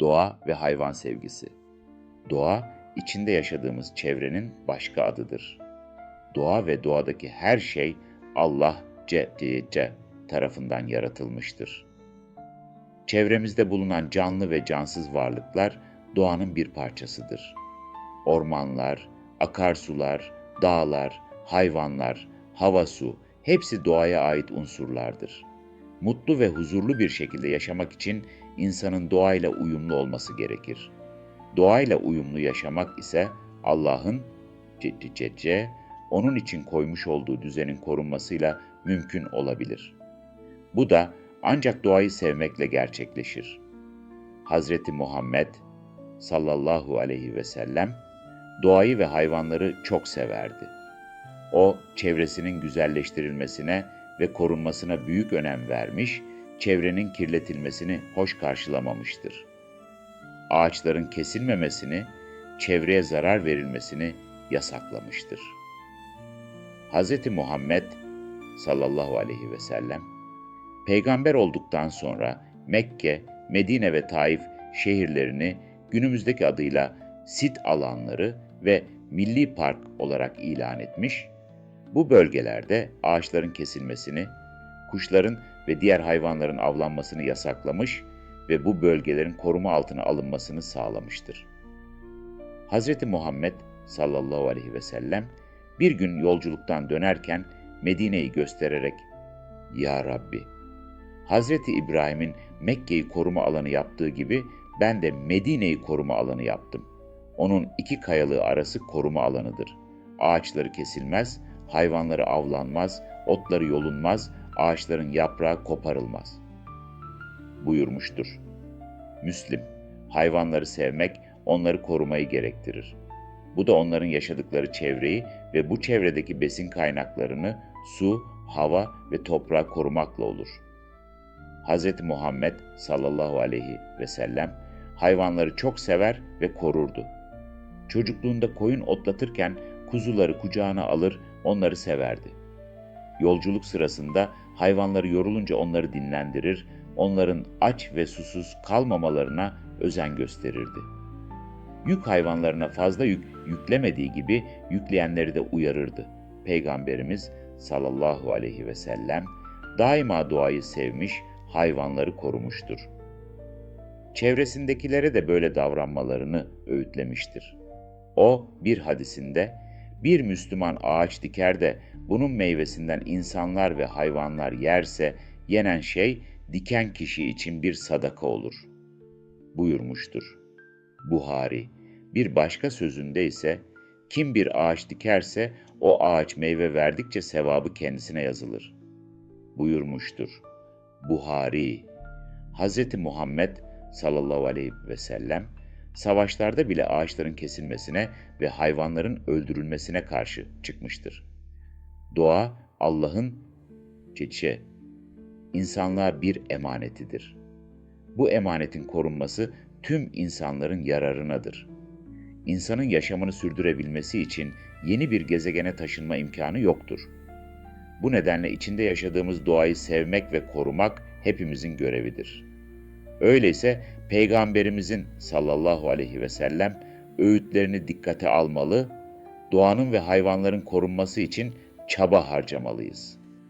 Doğa ve hayvan sevgisi. Doğa, içinde yaşadığımız çevrenin başka adıdır. Doğa ve doğadaki her şey Allah C tarafından yaratılmıştır. Çevremizde bulunan canlı ve cansız varlıklar doğanın bir parçasıdır. Ormanlar, akarsular, dağlar, hayvanlar, hava su hepsi doğaya ait unsurlardır. Mutlu ve huzurlu bir şekilde yaşamak için insanın doğayla uyumlu olması gerekir. Doğayla uyumlu yaşamak ise Allah'ın cc onun için koymuş olduğu düzenin korunmasıyla mümkün olabilir. Bu da ancak doğayı sevmekle gerçekleşir. Hazreti Muhammed sallallahu aleyhi ve sellem doğayı ve hayvanları çok severdi. O çevresinin güzelleştirilmesine ve korunmasına büyük önem vermiş, çevrenin kirletilmesini hoş karşılamamıştır. Ağaçların kesilmemesini, çevreye zarar verilmesini yasaklamıştır. Hz. Muhammed sallallahu aleyhi ve sellem peygamber olduktan sonra Mekke, Medine ve Taif şehirlerini günümüzdeki adıyla sit alanları ve milli park olarak ilan etmiş, bu bölgelerde ağaçların kesilmesini, kuşların ve diğer hayvanların avlanmasını yasaklamış ve bu bölgelerin koruma altına alınmasını sağlamıştır. Hz. Muhammed sallallahu aleyhi ve sellem bir gün yolculuktan dönerken Medine'yi göstererek Ya Rabbi, Hazreti İbrahim'in Mekke'yi koruma alanı yaptığı gibi ben de Medine'yi koruma alanı yaptım. Onun iki kayalığı arası koruma alanıdır. Ağaçları kesilmez, hayvanları avlanmaz, otları yolunmaz, ağaçların yaprağı koparılmaz. Buyurmuştur. Müslim, hayvanları sevmek, onları korumayı gerektirir. Bu da onların yaşadıkları çevreyi ve bu çevredeki besin kaynaklarını su, hava ve toprağı korumakla olur. Hz. Muhammed sallallahu aleyhi ve sellem hayvanları çok sever ve korurdu. Çocukluğunda koyun otlatırken kuzuları kucağına alır, onları severdi. Yolculuk sırasında hayvanları yorulunca onları dinlendirir, onların aç ve susuz kalmamalarına özen gösterirdi. Yük hayvanlarına fazla yük yüklemediği gibi yükleyenleri de uyarırdı. Peygamberimiz sallallahu aleyhi ve sellem daima doğayı sevmiş, hayvanları korumuştur. Çevresindekilere de böyle davranmalarını öğütlemiştir. O bir hadisinde bir Müslüman ağaç diker de bunun meyvesinden insanlar ve hayvanlar yerse yenen şey diken kişi için bir sadaka olur buyurmuştur. Buhari bir başka sözünde ise kim bir ağaç dikerse o ağaç meyve verdikçe sevabı kendisine yazılır buyurmuştur. Buhari Hz. Muhammed sallallahu aleyhi ve sellem savaşlarda bile ağaçların kesilmesine ve hayvanların öldürülmesine karşı çıkmıştır. Doğa Allah'ın çeçe insanlığa bir emanetidir. Bu emanetin korunması tüm insanların yararınadır. İnsanın yaşamını sürdürebilmesi için yeni bir gezegene taşınma imkanı yoktur. Bu nedenle içinde yaşadığımız doğayı sevmek ve korumak hepimizin görevidir. Öyleyse Peygamberimizin sallallahu aleyhi ve sellem öğütlerini dikkate almalı, doğanın ve hayvanların korunması için çaba harcamalıyız.